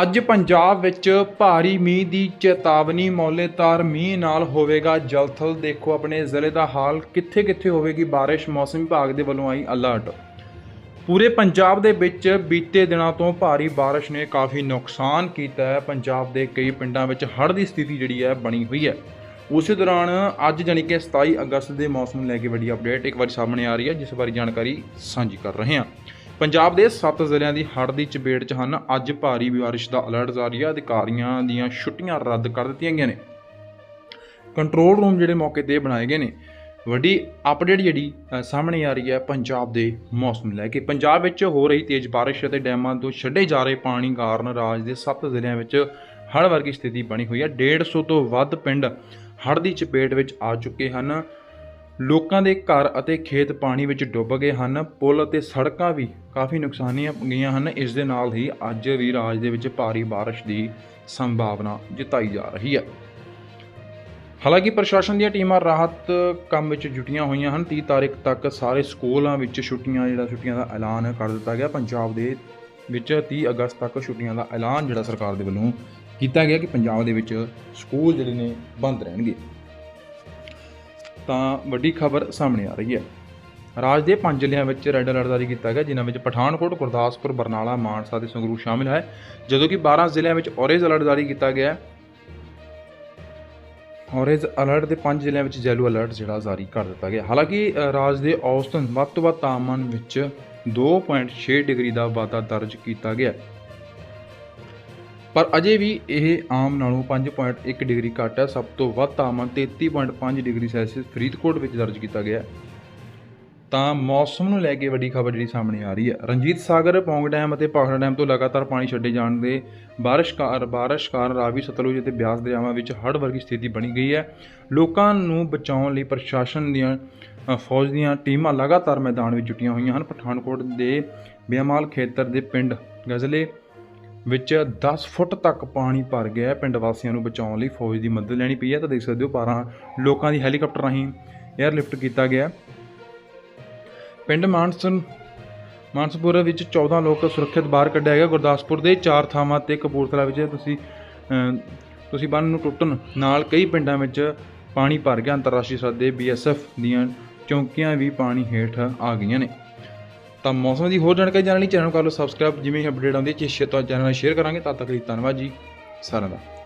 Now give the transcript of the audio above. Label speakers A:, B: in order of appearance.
A: ਅੱਜ ਪੰਜਾਬ ਵਿੱਚ ਭਾਰੀ ਮੀਂਹ ਦੀ ਚੇਤਾਵਨੀ ਮੌਲੇਤਾਰ ਮੀਂਹ ਨਾਲ ਹੋਵੇਗਾ ਜਲਥਲ। ਦੇਖੋ ਆਪਣੇ ਜ਼ਿਲ੍ਹੇ ਦਾ ਹਾਲ ਕਿੱਥੇ ਕਿੱਥੇ ਹੋਵੇਗੀ ਬਾਰਿਸ਼? ਮੌਸਮ ਵਿਭਾਗ ਦੇ ਵੱਲੋਂ ਆਈ ਅਲਰਟ। ਪੂਰੇ ਪੰਜਾਬ ਦੇ ਵਿੱਚ ਬੀਤੇ ਦਿਨਾਂ ਤੋਂ ਭਾਰੀ ਬਾਰਿਸ਼ ਨੇ ਕਾਫੀ ਨੁਕਸਾਨ ਕੀਤਾ ਹੈ। ਪੰਜਾਬ ਦੇ ਕਈ ਪਿੰਡਾਂ ਵਿੱਚ ਹੜ੍ਹ ਦੀ ਸਥਿਤੀ ਜਿਹੜੀ ਹੈ, ਬਣੀ ਹੋਈ ਹੈ। ਉਸੇ ਦੌਰਾਨ ਅੱਜ ਜਾਣੀ ਕਿ 27 ਅਗਸਤ ਦੇ ਮੌਸਮ ਨੂੰ ਲੈ ਕੇ ਵੱਡੀ ਅਪਡੇਟ ਇੱਕ ਵਾਰ ਸਾਹਮਣੇ ਆ ਰਹੀ ਹੈ, ਜਿਸ ਬਾਰੇ ਜਾਣਕਾਰੀ ਸਾਂਝੀ ਕਰ ਰਹੇ ਹਾਂ। ਪੰਜਾਬ ਦੇ 7 ਜ਼ਿਲ੍ਹਿਆਂ ਦੀ ਹੜ੍ਹ ਦੀ ਚਪੇਟ 'ਚ ਹਨ। ਅੱਜ ਭਾਰੀ ਬਾਰਿਸ਼ ਦਾ ਅਲਰਟ ਜਾਰੀ ਹੈ ਅਧਿਕਾਰੀਆਂ ਦੀਆਂ ਛੁੱਟੀਆਂ ਰੱਦ ਕਰ ਦਿੱਤੀਆਂ ਗਈਆਂ ਨੇ। ਕੰਟਰੋਲ ਰੂਮ ਜਿਹੜੇ ਮੌਕੇ ਤੇ ਬਣਾਏ ਗਏ ਨੇ। ਵੱਡੀ ਅਪਡੇਟ ਜਿਹੜੀ ਸਾਹਮਣੇ ਆ ਰਹੀ ਹੈ ਪੰਜਾਬ ਦੇ ਮੌਸਮ ਨੂੰ ਲੈ ਕੇ। ਪੰਜਾਬ ਵਿੱਚ ਹੋ ਰਹੀ ਤੇਜ਼ ਬਾਰਿਸ਼ ਅਤੇ ਡੈਮਾਂ ਤੋਂ ਛੱਡੇ ਜਾ ਰਹੇ ਪਾਣੀ ਕਾਰਨ ਰਾਜ ਦੇ 7 ਜ਼ਿਲ੍ਹਿਆਂ ਵਿੱਚ ਹੜ੍ਹ ਵਰਗੀ ਸਥਿਤੀ ਬਣੀ ਹੋਈ ਹੈ। 150 ਤੋਂ ਵੱਧ ਪਿੰਡ ਹੜ੍ਹ ਦੀ ਚਪੇਟ ਵਿੱਚ ਆ ਚੁੱਕੇ ਹਨ। ਲੋਕਾਂ ਦੇ ਘਰ ਅਤੇ ਖੇਤ ਪਾਣੀ ਵਿੱਚ ਡੁੱਬ ਗਏ ਹਨ। ਪੁਲ ਅਤੇ ਸੜਕਾਂ ਵੀ ਕਾਫੀ ਨੁਕਸਾਨੀਆਂ ਗਈਆਂ ਹਨ। ਇਸ ਦੇ ਨਾਲ ਹੀ ਅੱਜ ਵੀ ਰਾਜ ਦੇ ਵਿੱਚ ਭਾਰੀ ਬਾਰਿਸ਼ ਦੀ ਸੰਭਾਵਨਾ ਜਤਾਈ ਜਾ ਰਹੀ ਹੈ। ਹਾਲਾਂਕਿ ਪ੍ਰਸ਼ਾਸਨ ਦੀਆਂ ਟੀਮਾਂ ਰਾਹਤ ਕੰਮ ਵਿੱਚ ਜੁਟੀਆਂ ਹੋਈਆਂ ਹਨ। 30 ਤਾਰੀਖ ਤੱਕ ਸਾਰੇ ਸਕੂਲਾਂ ਵਿੱਚ ਛੁੱਟੀਆਂ, ਜਿਹੜਾ ਛੁੱਟੀਆਂ ਦਾ ਐਲਾਨ ਕਰ ਦਿੱਤਾ ਗਿਆ, ਪੰਜਾਬ ਦੇ ਵਿੱਚ 30 ਅਗਸਤ ਤੱਕ ਛੁੱਟੀਆਂ ਦਾ ਐਲਾਨ ਜਿਹੜਾ ਸਰਕਾਰ ਦੇ ਵੱਲੋਂ ਕੀਤਾ ਗਿਆ ਕਿ ਪੰਜਾਬ ਦੇ ਵਿੱਚ ਸਕੂਲ ਜਿਹੜੇ ਨੇ ਬੰਦ ਰਹਿਣਗੇ। ਤਾਂ ਵੱਡੀ ਖਬਰ ਸਾਹਮਣੇ ਆ ਰਹੀ ਹੈ। ਰਾਜ ਦੇ ਪੰਜ ਜ਼ਿਲ੍ਹਿਆਂ ਵਿੱਚ ਰੈੱਡ ਅਲਰਟ ਜਾਰੀ ਕੀਤਾ ਗਿਆ, ਜਿਨ੍ਹਾਂ ਵਿੱਚ ਪਠਾਨਕੋਟ, ਗੁਰਦਾਸਪੁਰ, ਬਰਨਾਲਾ, ਮਾਨਸਾ ਤੇ ਸੰਗਰੂਰ ਸ਼ਾਮਿਲ ਹੈ। ਜਦੋਂ ਕਿ 12 ਜ਼ਿਲ੍ਹਿਆਂ ਵਿੱਚ ਔਰੇਂਜ ਅਲਰਟ ਜਾਰੀ ਕੀਤਾ ਗਿਆ ਹੈ। ਔਰੇਂਜ ਅਲਰਟ ਦੇ ਪੰਜ ਜ਼ਿਲ੍ਹਿਆਂ ਵਿੱਚ ਯੈਲੋ ਅਲਰਟ ਜਿਹੜਾ ਜਾਰੀ ਕਰ ਦਿੱਤਾ ਗਿਆ। ਹਾਲਾਂਕਿ ਰਾਜ ਦੇ ਔਸਤਨ ਵੱਧ ਤੋਂ ਵੱਧ ਤਾਪਮਾਨ ਵਿੱਚ 2.6 ਡਿਗਰੀ ਦਾ ਵਾਧਾ ਦਰਜ ਕੀਤਾ ਗਿਆ। ਪਰ ਅਜੇ ਵੀ ਇਹ ਆਮ ਨਾਲੋਂ 5.1 ਡਿਗਰੀ ਘੱਟ ਹੈ। ਸਭ ਤੋਂ ਵੱਧ ਤਾਪਮਾਨ 33.5 ਡਿਗਰੀ ਸੈਲਸੀਅਸ ਫਰੀਦਕੋਟ ਵਿੱਚ ਦਰਜ ਕੀਤਾ ਗਿਆ ਤਾਂ ਮੌਸਮ ਨੂੰ ਲੈ ਕੇ ਵੱਡੀ ਖਬਰ ਜਿਹੜੀ ਸਾਹਮਣੇ ਆ ਰਹੀ ਹੈ। ਰਣਜੀਤ ਸਾਗਰ, ਪੌਂਗ ਡੈਮ ਅਤੇ ਭਾਖੜਾ ਡੈਮ ਤੋਂ ਲਗਾਤਾਰ ਪਾਣੀ ਛੱਡੇ ਜਾਣ ਦੇ ਬਾਰਿਸ਼ ਕਾਰ ਬਾਰਿਸ਼ ਕਾਰਨ ਰਾਵੀ ਸਤਲੁਜ ਅਤੇ ਬਿਆਸ ਦਰਿਆਵਾਂ ਵਿੱਚ ਹੜ੍ਹ ਵਰਗੀ ਸਥਿਤੀ ਬਣੀ ਗਈ ਹੈ। ਲੋਕਾਂ ਨੂੰ ਬਚਾਉਣ ਲਈ ਪ੍ਰਸ਼ਾਸਨ ਦੀਆਂ ਫੌਜ ਦੀਆਂ ਟੀਮਾਂ ਲਗਾਤਾਰ ਮੈਦਾਨ ਵਿੱਚ ਜੁਟੀਆਂ ਹੋਈਆਂ ਹਨ। ਪਠਾਨਕੋਟ ਦੇ ਬਿਆਮਾਲ ਖੇਤਰ ਦੇ ਪਿੰਡ ਗਜ਼ਲੇ ਵਿੱਚ 10 ਫੁੱਟ ਤੱਕ ਪਾਣੀ ਭਰ ਗਿਆ ਪਿੰਡ ਵਾਸੀਆਂ ਨੂੰ ਬਚਾਉਣ ਲਈ। ਫੌਜ ਦੀ ਮਦਦ ਲੈਣੀ ਪਈ ਹੈ, ਤਾਂ ਦੇਖ ਸਕਦੇ ਹੋ 12 ਲੋਕਾਂ ਦੀ ਹੈਲੀਕਾਪਟਰ ਰਾਹੀਂ 에ਅਰਲਿਫਟ ਕੀਤਾ ਗਿਆ ਪਿੰਡ ਮਾਨਸਨ, ਮਾਨਸਪੁਰ ਵਿੱਚ 14 ਲੋਕ ਸੁਰੱਖਿਅਤ ਬਾਹਰ ਕੱਢਿਆ ਗਿਆ। ਗੁਰਦਾਸਪੁਰ ਦੇ ਚਾਰ ਥਾਵਾਂ ਤੇ ਕਪੂਰਥਲਾ ਵਿੱਚ ਤੁਸੀਂ ਤੁਸੀਂ ਬੰਨ ਨੂੰ ਟੁੱਟਣ ਨਾਲ ਕਈ ਪਿੰਡਾਂ ਵਿੱਚ ਪਾਣੀ ਭਰ ਗਿਆ। ਅੰਤਰਰਾਸ਼ਟਰੀ ਸੱਦੇ ਬੀਐਸਐਫ ਦੀਆਂ ਚੌਂਕੀਆਂ ਵੀ ਪਾਣੀ ਹੇਠ ਆ ਗਈਆਂ ਨੇ। ਤਾਂ ਮੌਸਮ ਦੀ ਹੋਰ ਜਾਣਕਾਰੀ ਜਾਣਨ ਲਈ ਚੈਨਲ ਨੂੰ ਕਰ ਲਓ ਸਬਸਕ੍ਰਾਈਬ ਜਿਵੇਂ ਹੀ ਅਪਡੇਟ ਆਉਂਦੀ ਹੈ ਚੇਸ਼ੇ ਤੋਂ ਚੈਨਲ ਨਾਲ ਸ਼ੇਅਰ ਕਰਾਂਗੇ। ਤਦ ਤੱਕ ਲਈ ਧੰਨਵਾਦ ਜੀ। ਸਾਰਿਆਂ ਦਾ।